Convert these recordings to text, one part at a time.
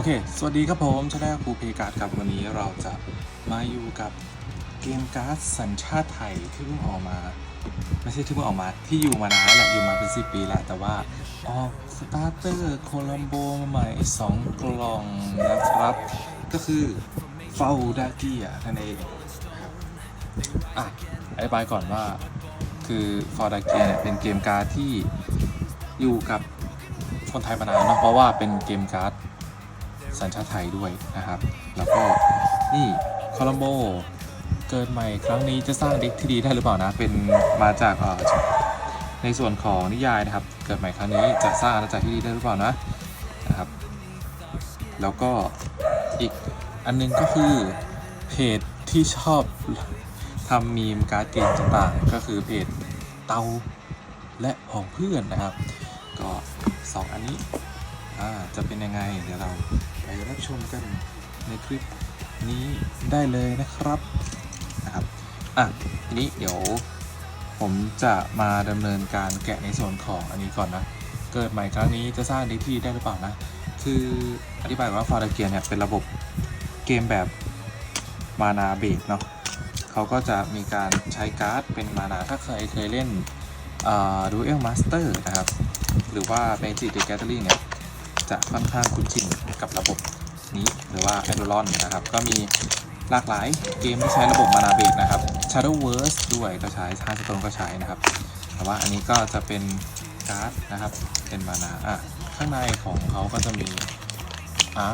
โอเค สวัสดีครับผมชาแนลครูเพกาศครับวันนี้เราจะมาอยู่กับเกมการ์ดสัญชาติไทยที่เพิ่งออกมา ไม่ใช่ที่เพิ่งออกมาที่อยู่มานานแล้วแหละอยู่มาเป็นสิปีแล้วแต่ว่าออกสตาร์เตอร์โคลัมโบใหม่ 2 กล่องนะครับ ก็คือเฟาดาเกียนั่นเองนะครับอะอธิบายก่อนว่าคือฟาดาเกียเนี่ยเป็นเกมการ์ดที่อยู่กับคนไทยมานานเนาะเพราะว่าเป็นเกมการ์ด สัญชาติไทยด้วยนะครับ แล้วก็นี่คอลัมโบเกิดใหม่ครั้งนี้จะสร้างเด็กที่ดีได้หรือเปล่านะ เป็นมาจากในส่วนของนิยายนะครับ เกิดใหม่ครั้งนี้จะสร้างอาณาจักรที่ดีได้หรือเปล่านะนะครับ แล้วก็อีกอันนึงก็คือเพจที่ชอบทำมีมการ์ดเกมต่างๆก็คือเพจเตาและของเพื่อนนะครับ ก็สองอันนี้จะเป็นยังไง เดี๋ยวเรา รับชมกันในคลิปนี้ได้เลยนะครับนะครับอะทีนี้เดี๋ยวผมจะมาดำเนินการแกะในส่วนของอันนี้ก่อนนะ เกิดใหม่ครั้งนี้จะสร้างดีที่ได้หรือเปล่านะ คืออธิบายว่าฟาร์เกียเนี่ยเป็นระบบเกมแบบมานาเบสเนาะเขาก็จะมีการใช้การ์ดเป็นมานาถ้าใครเคยเล่นดูเอลมาสเตอร์นะครับ หรือว่า Magic the Gathering เนี่ย จะค่อนข้างคุ้นชินกับระบบนี้หรือว่า a d o l o n นะครับ ก็มีหลากหลายเกมที่ใช้ระบบมานาเบกนะครับ Shadowverse ด้วยก็ใช้ h a r d s t o n e ก็ใช้นะครับ แต่ว่าอันนี้ก็จะเป็นการ์ดนะครับ เป็นมานาอะข้างในของเขาก็จะมีอ่า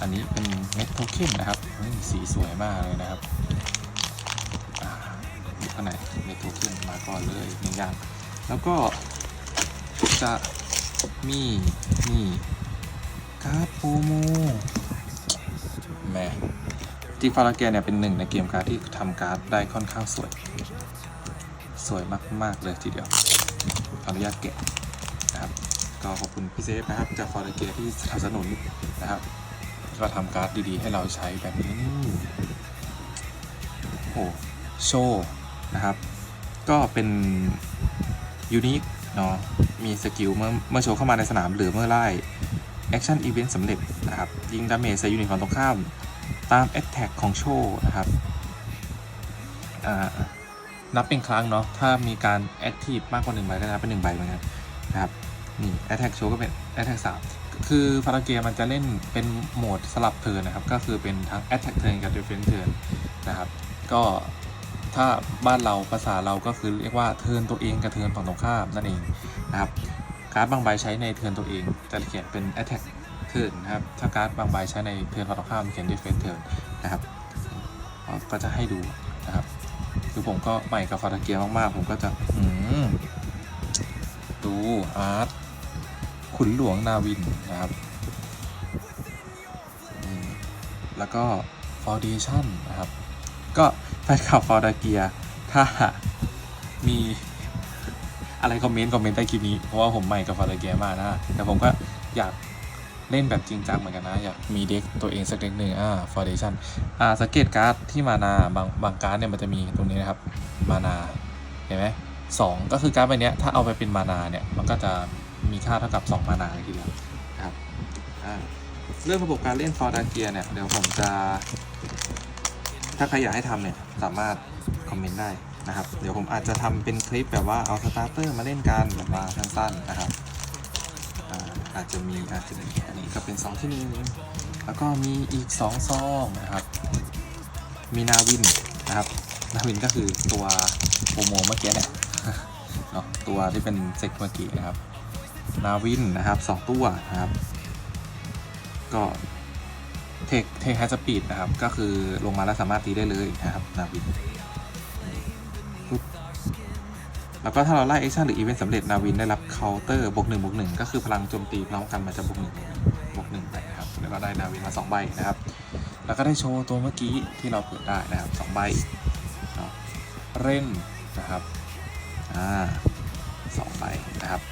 อันนี้เป็นเม็ดโทเค็นนะครับสีสวยมากเลยนะครับอยู่ข้างในเม็ดโทเค็นมาก่อนเลยหนึ่งอย่าง แล้วก็จะมีนี่ การ์ดโปรโมแหมจริงฟาราแกเนี่ยเป็นหนึ่งในเกมการ์ดที่ทำการ์ดได้ค่อนข้างสวย สวยมาก ๆ เลยทีเดียวขออนุญาตแกะนะครับ ก็ขอบคุณพี่เซฟนะครับ จากฟาราเกียที่สนับสนุนนะครับก็ทำการ์ดดีๆ ให้เราใช้แบบนี้โอ้โชว์นะครับ ก็เป็นยูนิคเนาะมีสกิลเมื่อเมื่อโชว์เข้ามาในสนามหรือเมื่อไล่ แอคชั่นอีเวนต์สำเร็จนะครับ ยิงดาเมจใส่ยูนิตฝั่งตรงข้าม ตามแอตแทกของโชว์นะครับนับเป็นครั้งเนาะถ้ามีการแอคทีฟมากกว่าหนึ่งใบก็นับเป็นหนึ่งใบเหมือนกันนะครับนี่แอตแทกโชว์ก็เป็นแอตแทกสามคือฟาราเกียมันจะเล่นเป็นโหมดสลับเทิร์นนะครับ ก็คือเป็นทั้งแอตแทกเทิร์นกับ defense turn นะครับ ก็ถ้าบ้านเราภาษาเราก็คือเรียกว่าเทิร์นตัวเองกับเทิร์นฝั่งตรงข้ามนั่นเองนะครับ การ์ดบางใบใช้ในเทิร์นตัวเอง จะเขียนเป็น attack turn นนะครับ ถ้าการ์ดบางใบใช้ในเทิร์นฝั่งตรงข้ามเขียน defense turn นะครับก็จะให้ดูนะครับ คือผมก็ใหม่กับฟาตาเกียมากๆ ผมก็จะดูอาร์ตขุนหลวงนาวินนะครับ แล้วก็ foundation นะครับ ก็แฟนคลับฟอร์ดาเกียถ้ามี อะไรคอมเมนต์คอมเมนต์ใต้คลิปนี้ เพราะว่าผมใหม่กับฟอร์ดาเกียมานะ แต่ผมก็อยากเล่นแบบจริงจังเหมือนกันนะ อยากมีเด็กตัวเองสักเด็กหนึ่งอ่าฟอร์เดชันอ่าสังเกตการ์ดที่มานาบางบางการ์ดเนี่ยมันจะมีตรงนี้นะครับมานาเห็นไหมสองก็คือการ์ดใบเนี้ยถ้าเอาไปเป็นมานาเนี่ยมันก็จะมีค่าเท่ากับ 2 มานาเลยทีเดียวนะครับอ่าเรื่องระบบการเล่นฟอร์ดาเกียเนี่ยเดี๋ยวผมจะ ถ้าใครอยากให้ทำเนี่ยสามารถคอมเมนต์ได้ นะครับ เดี๋ยวผมอาจจะทำเป็นคลิปแบบว่าเอาสตาร์เตอร์มาเล่นกันแบบว่าสั้นๆนะครับอาอาจจะมีอาจจะมีอันนี้ก็เป็น2ที่หนึ่งแล้วก็มีอีก2ซองนะครับ มีนาวินนะครับ นาวินก็คือตัวโปรโมเมื่อกี้เนี่ยเนาะตัวที่เป็นเซ็กเมื่อกี้นะครับ นาวินนะครับสองตัวนะครับ ก็เทคเทคแฮสปีดนะครับ ก็คือลงมาแล้วสามารถตีได้เลยนะครับ นาวิน แล้วก็ถ้าเราไล่แอคชั่นหรืออีเวนต์สำเร็จนาวินได้รับเคาน์เตอร์บวกหนึ่งบวกหนึ่งก็คือพลังโจมตีพร้อมกันมันจะบวกหนึ่งบวกหนึ่งไปครับแล้วก็ได้นาวินมาสองใบนะครับ แล้วก็ได้โชว์ตัวเมื่อกี้ที่เราเปิดได้นะครับสองใบเร่นนะครับอ่าสองใบนะครับ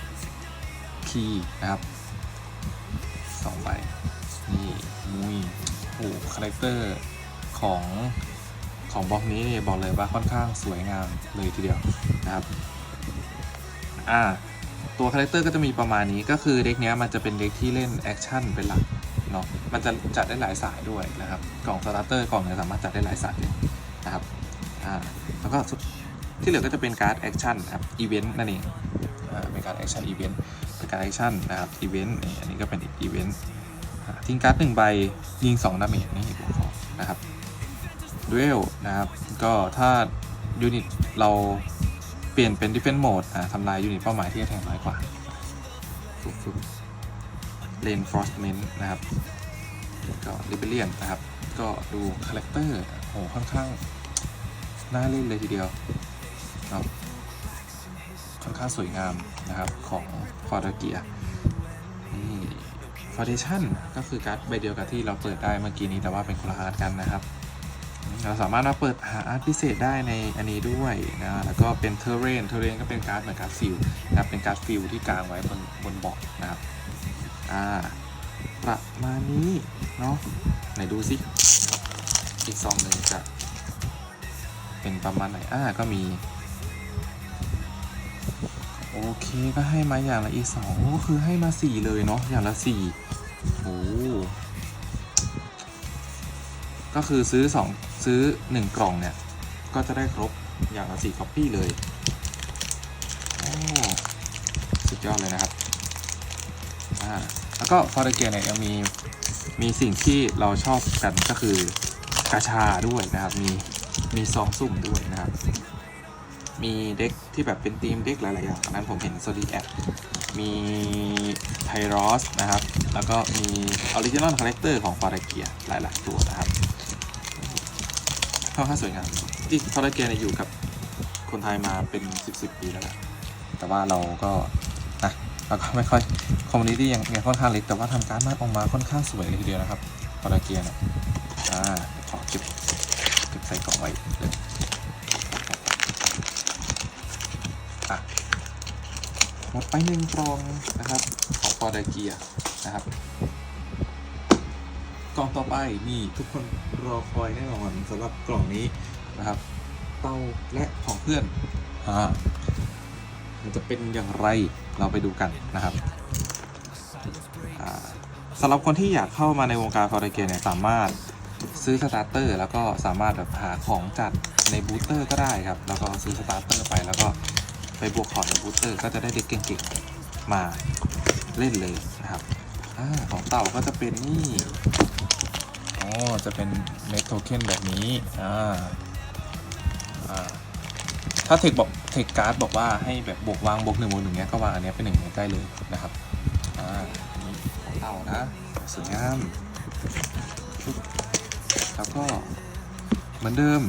คีนะครับสองใบนี่มุยโอ้คาแรคเตอร์ของของบล็อกนี้บอกเลยว่าค่อนข้างสวยงามเลยทีเดียวนะครับ อ่าตัวคาแรคเตอร์ก็จะมีประมาณนี้ก็คือเด็กเนี้ยมันจะเป็นเด็กที่เล่นแอคชั่นเป็นหลักเนาะมันจะจัดได้หลายสายด้วยนะครับกล่องสตาร์เตอร์กล่องเนี่ยสามารถจัดได้หลายสายเลยนะครับอ่าแล้วก็ที่เหลือก็จะเป็นการ์ดแอคชั่นครับอีเวนต์นั่นเองอ่าเป็นการแอคชั่นอีเวนต์เป็นการแอคชั่นนะครับอีเวนต์นี่อันนี้ก็เป็นอีเวนต์ทิ้งการ์ดหนึ่งใบยิงสองดาเมจนี่ผมขอนะครับดูเอลนะครับก็ถ้ายูนิตเรา ลี่ยนเป็น defense mode อ่าทำลายยูนิตเป้าหมายที่แทงน้อยกว่าฟุบฟุบ reinforcement นะครับก็ rebellion นะครับ ก็ดูคาแรคเตอร์โหค่อนข้างน่าเล่นเลยทีเดียวเนาะค่อนข้างสวยงามนะครับของฟอร์เกียนี่ foundation ก็คือการ์ดใบเดียวกับที่เราเปิดได้เมื่อกี้นี้แต่ว่าเป็นคนละอาร์ตกันนะครับ เราสามารถมาเปิดหาอาร์ตพิเศษได้ในอันนี้ด้วยนะแล้วก็เป็นเทเรนเทเรนก็เป็นการ์ดเหมือนการ์ดฟิลนะครับเป็นการ์ดฟิลที่กางไว้บนบนบอร์ดนะครับอ่าประมาณนี้เนาะไหนดูสิอีกซองหนึ่งจะเป็นประมาณไหนอ่าก็มีโอเคก็ให้มาอย่างละอีกสองก็คือให้มาสี่เลยเนาะอย่างละสี่โอ้ก็คือซื้อ2 ซื้อ 1 กล่องเนี่ย ก็จะได้ครบอย่างละ4 c o p y เลย โอ้สุดยอดเลยนะครับ อ่า แล้วก็ฟอร์เกียเนี่ยยังมีมีสิ่งที่เราชอบกันก็คือกาชาด้วยนะครับ มีมีซองสุ่มด้วยนะครับ มีเด็กที่แบบเป็นทีมเด็กหลายๆอย่างนั้นผมเห็นโซดีแอดมีไทรอสนะครับ แล้วก็มีออริจินอลคาแรคเตอร์ของฟาราเกียหลาย ๆ ตัวนะครับ อนข้างสวยงามที่ฟาราเกียเนี่ยอยู่กับคนไทยมาเป็น 10 10 ปีแล้วแหละแต่ว่าเราก็นะเราก็ไม่ค่อยคอมมูนิตี้ยังยังค่อนข้างเล็กแต่ว่าทำการ์ดมาออกมาค่อนข้างสวยเลยทีเดียวนะครับฟาราเกียนี่ยอ่าขอเก็บเก็บใส่กล่องไว้เลยอะหมดไปหนึ่งกล่องนะครับของฟอร์ดเกียนะครับ ล่องต่อไปนี่ทุกคนรอคอยแน่นอนสำหรับกล่องนี้นะครับ เต้าและของเพื่อนอ่ามันจะเป็นอย่างไรเราไปดูกันนะครับสำหรับคนที่อยากเข้ามาในวงการฟอร์เกียเนี่ยสามารถซื้อสตาร์เตอร์แล้วก็สามารถแบบหาของจัดในบูสเตอร์ก็ได้ครับ แล้วก็ซื้อสตาร์เตอร์ไปแล้วก็ไปบวกขอในบูสเตอร์ก็จะได้เด็กเก่งๆมาเล่นเลยนะครับอของเต่าก็จะเป็นนี่ จะเป็นเมทโทเค็นแบบนี้อ่าถ้าเทคบอกเทคการ์ดบอกว่าให้แบบบวกวางบวกหนึ่งบวกหนึ่งเนี้ยก็วางอันเนี้ยเป็นหนึ่งเมตรได้เลยนะครับอ่านนี้ของเตานะสวยงามแล้วก็เหมือนเดิม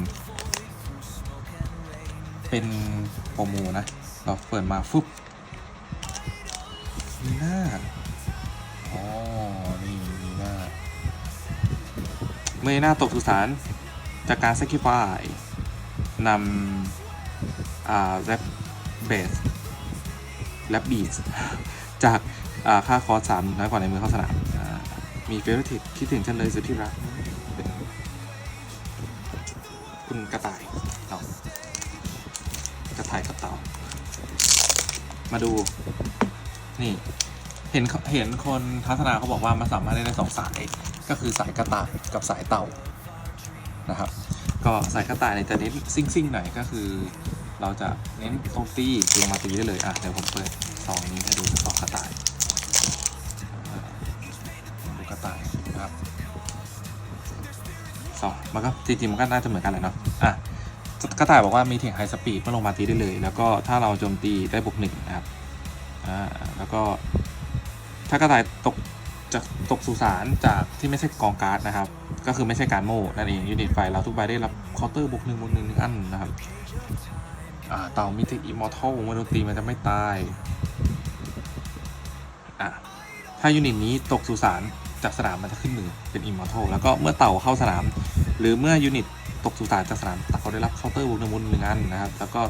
เป็นโปรโมนะ เราเปิดมาฟุบมีหน้า เมื่อหน้าตกสุสานจากการ s ซ c ิ i ายนำอ่าแรปเบสแรปบีสจากอ่าค่าคอร์สสามน้อยกว่าในมือเข้าสนามมีเฟอร์ติคิดถึงฉันเลยสุดที่รัก คุณกระต่ายเนาะกระต่ายกับเต่า มาดู นี่ เห็นเห็นคนทัศนาเขาบอกว่ามันสามารถเล่นได้สองสาย ก็คือสายกระต่ายกับสายเต่านะครับ ก็สายกระต่ายเนี่ยจะเน้นซิ่งซิ่งๆหน่อยก็คือ เราจะเน้นตรงตีลงมาตีได้เลยอะเดี๋ยวผมเปิดซองนี้ให้ดูซองกระต่ายดูกระต่ายนะครับซองมันก็จริงๆมันก็น่าจะเหมือนกันแหละเนาะอะกระต่ายบอกว่ามีเถียงไฮสปีดเมื่อลงมาตีได้เลย แล้วก็ถ้าเราโจมตีได้บวกหนึ่งนะครับอ่าแล้วก็ถ้ากระต่ายตก จากตกสุสานจากที่ไม่ใช่กองการ์ดนะครับ ก็คือไม่ใช่การโม่นั่นเองยูนิตไฟเราทุกใบได้รับเคาน์เตอร์บวกหนึ่งบวกหนึ่งหนึ่งอันนะครับเต่ามิติอิมมอร์ทัลมโนตีมันจะไม่ตายอะถ้ายูนิตนี้ตกสุสานจากสนามมันจะขึ้นมือเป็นอิมมอร์ทัลแล้วก็เมื่อเต่าเข้าสนาม หรือเมื่อยูนิตตกสุสานจากสนามเขาได้รับเคาน์เตอร์บวกหนึ่งบวกหนึ่งอันนะครับ แล้วก็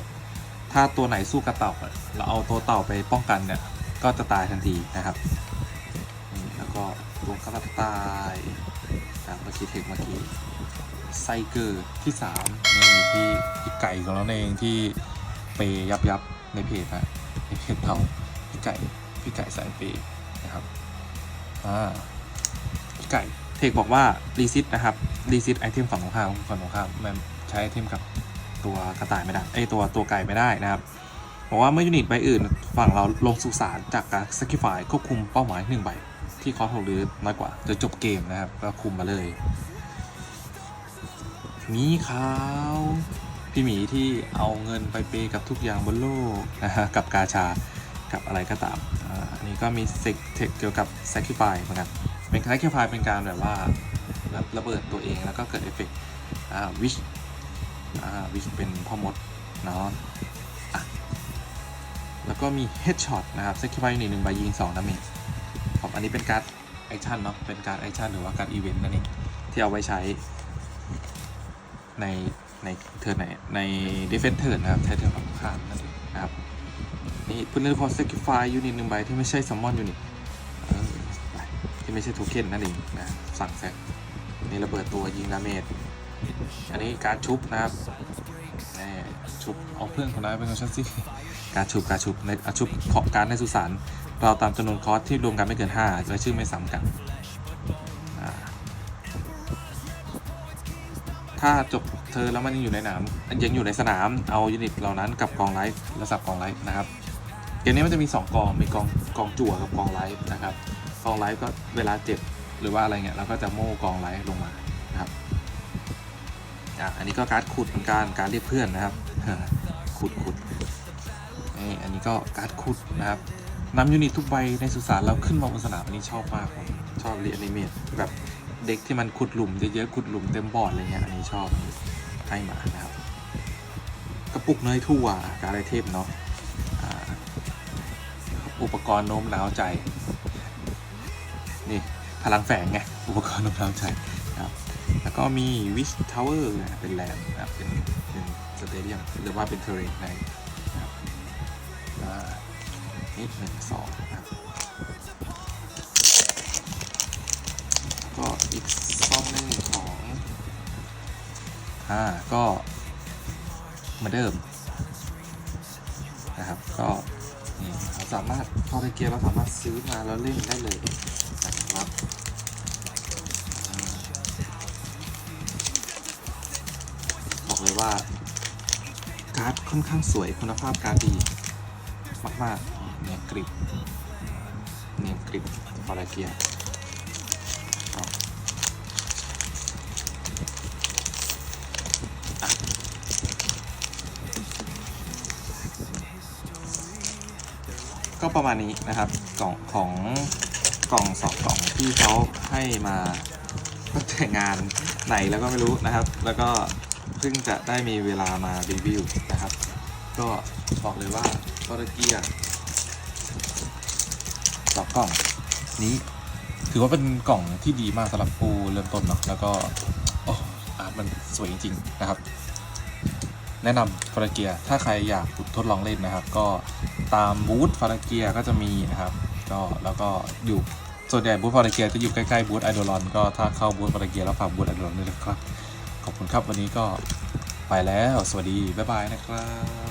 ถ้าตัวไหนสู้กับเต่าเราเอาตัวเต่าไปป้องกันเนี่ยก็จะตายทันทีนะครับ นี่แล้วก็ตัวกระต่ายจากเมื่อกี้เทคเมื่อกี้ไซเกอร์ที่สามนี่ที่พี่ไก่ของเราเองที่เปย์ยับยับในเพจนะในเพจเราพี่ไก่พี่ไก่สายเปย์นะครับอ่าพี่ไก่เทคบอกว่ารีซิตนะครับรีซิตไอเทมฝั่งตรงข้ามฝั่งตรงข้ามมันใช้ไอเทมกับตัวกระต่ายไม่ได้ไอตัวตัวไก่ไม่ได้นะครับบอกว่าเมื่อยูนิตใบอื่นฝั่งเราลงสุสานจากการสกิฟายควบคุมเป้าหมายหนึ่งใบ ที่คอร์สหรือน้อยกว่าจะจบเกมนะครับ ก็คุมมาเลยมีขาวพี่หมีที่เอาเงินไปเปย์กับทุกอย่างบนโลกนะฮะกับกาชากับอะไรก็ตามอันนี้ก็มีเซ็กเทคเกี่ยวกับ sacrifice เหมือนกันเป็น sacrifice เป็นการแบบว่าแบบระเบิดตัวเองแล้วก็เกิดเอฟเฟกต์วิชวิชเป็นพ่อมดเนาะแล้วก็มี headshot นะครับ sacrifice หนึ่งหนึ่งใบยิง2ดาเมจ ครับ อันนี้เป็นการ์ดแอคชั่นเนาะ เป็นการแอคชั่นหรือว่าการอีเวนต์นั่นเองที่เอาไว้ใช้ในในเทิร์นไหนใน defense turn นะครับใช้เทิร์นฝั่งข้ามนั่นเองนะครับนี่เพื่อนเล่นพอ sacrifice ยูนิตหนึ่งใบที่ไม่ใช่ summon ยูนิตที่ไม่ใช่โทเค็นนั่นเองนะสั่งแซกนี่ระเบิดตัวยิงดาเมจอันนี้การชุบนะครับนี่ชุบเอาเพื่อนคนนั้นเป็นของฉันสิการชุบการชุบในชุบของการในสุสาน เราตามจำนวนคอร์สที่รวมกันไม่เกิน5และชื่อไม่ซ้ำกัน ถ้าจบเธอแล้วมันยังอยู่ในหนามยังอยู่ในสนามเอายูนิตเหล่านั้นกับกองไลฟ์และสับกองไลฟ์นะครับเกมนี้มันจะมี 2 กองมีกองกองจั่วกับกองไลฟ์นะครับกองไลฟ์ก็เวลาเจ็บหรือว่าอะไรเงี้ยเราก็จะโม่กองไลฟ์ลงมานะครับอันนี้ก็การ์ดขุดเหมือนกันการเรียกเพื่อนนะครับขุดขุดนี่อันนี้ก็การ์ดขุดนะครับ นำยูนิตทุกใบในสุสานเราขึ้นมาบนสนามอันนี้ชอบมากผมชอบเรียนอนิเมตแบบเด็กที่มันขุดหลุมเยอะๆขุดหลุมเต็มบอร์ดอะไรเงี้ยอันนี้ชอบให้มานะครับกระปุกเนยถั่วกาไอเทมเนาะอุปกรณ์โน้มน้าวใจ นี่พลังแฝงไง อุปกรณ์โน้มน้าวใจนะครับแล้วก็มีวิชทาวเวอร์เป็นแลนด์นะครับเป็นเป็นสเตเดียมหรือว่าเป็นเทเรนในนะครับ นิดหนึ่งสองครับก็อีกซองหนึ่งของอ่าก็เหมือนเดิมนะครับก็นี่เราสามารถพอไปเกียร์เราสามารถซื้อมาแล้วเล่นได้เลยนะครับอบอกเลยว่าการ์ดค่อนข้างสวยคุณภาพการ์ดดีมากๆ กริบเนี่ยกริบพอไปเกียร์เอาอะก็ประมาณนี้นะครับกล่องของกล่องสองกล่องที่เขาให้มาตั้งแต่งานไหนแล้วก็ไม่รู้นะครับ แล้วก็เพิ่งจะได้มีเวลามารีวิวนะครับ ก็บอกเลยว่าฟอร์เกีย สอกล่องนี้ ถือว่าเป็นกล่องที่ดีมากสำหรับปูเริ่มต้นเนาะแล้วก็โอ้อาร์ตมันสวยจริง ๆ นะครับ แนะนำฟาราเกียถ้าใครอยากทดลองเล่นนะครับ ก็ตามบูธฟาราเกียก็จะมีนะครับก็แล้วก็อยู่ส่วนใหญ่บูธฟาราเกียจะอยู่ใกล้ๆบูธไอโดรอนก็ถ้าเข้าบูธฟาราเกียแล้วฝากบูธไอโดรอนด้วยนะครับขอบคุณครับวันนี้ก็ไปแล้ว สวัสดี บ๊ายบายนะครับ